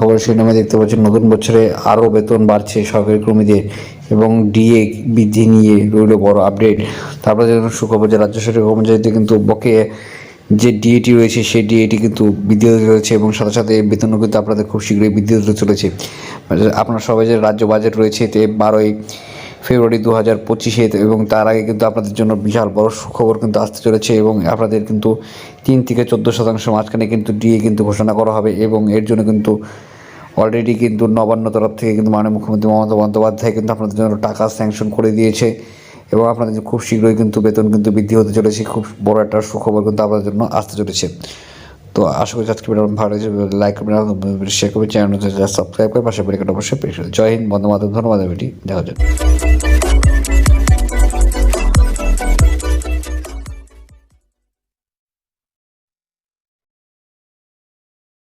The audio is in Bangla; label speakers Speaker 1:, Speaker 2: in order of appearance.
Speaker 1: খবর শিরোনামে দেখতে পাচ্ছেন, নতুন বছরে আরও বেতন বাড়ছে সরকারি কর্মীদের এবং ডিএ বৃদ্ধি নিয়ে রইল বড় আপডেট। তারপরে যেন সুখবর যে রাজ্য সরকারি কর্মচারীদের কিন্তু বকে যে ডিএটি রয়েছে, সেই ডিএটি কিন্তু বৃদ্ধি হতে চলেছে এবং সাথে সাথে বেতনও কিন্তু আপনাদের খুব শীঘ্রই বৃদ্ধি হতে চলেছে। আপনার সবাই যে রাজ্য বাজেট রয়েছে, এতে বারোই ফেব্রুয়ারি দু হাজার পঁচিশে এবং তার আগে কিন্তু আপনাদের জন্য বিশাল বড় সুখবর কিন্তু আসতে চলেছে এবং আপনাদের কিন্তু তিন থেকে চোদ্দ শতাংশ মাঝখানে কিন্তু ডিএ কিন্তু ঘোষণা করা হবে এবং এর জন্য কিন্তু অলরেডি কিন্তু নবান্ন তরফ থেকে কিন্তু মাননীয় মুখ্যমন্ত্রী মমতা বন্দ্যোপাধ্যায় কিন্তু আপনাদের জন্য টাকা স্যাংশন করে দিয়েছে এবং আপনাদের খুব শীঘ্রই কিন্তু বেতন কিন্তু বৃদ্ধি হতে চলেছে। খুব বড় একটা সুখবর কিন্তু আপনাদের জন্য আসতে চলেছে। তো আশা করি আজকে ভিডিও ভালো লেগেছে লাইক করবেন শেয়ার করবেন চ্যানেল সাবস্ক্রাইব করে পাশে বেরিকেট অবশ্যই জয় হিন্দ বন্ধু মাধব, ধন্যবাদ ভিডিও দেখা যাবে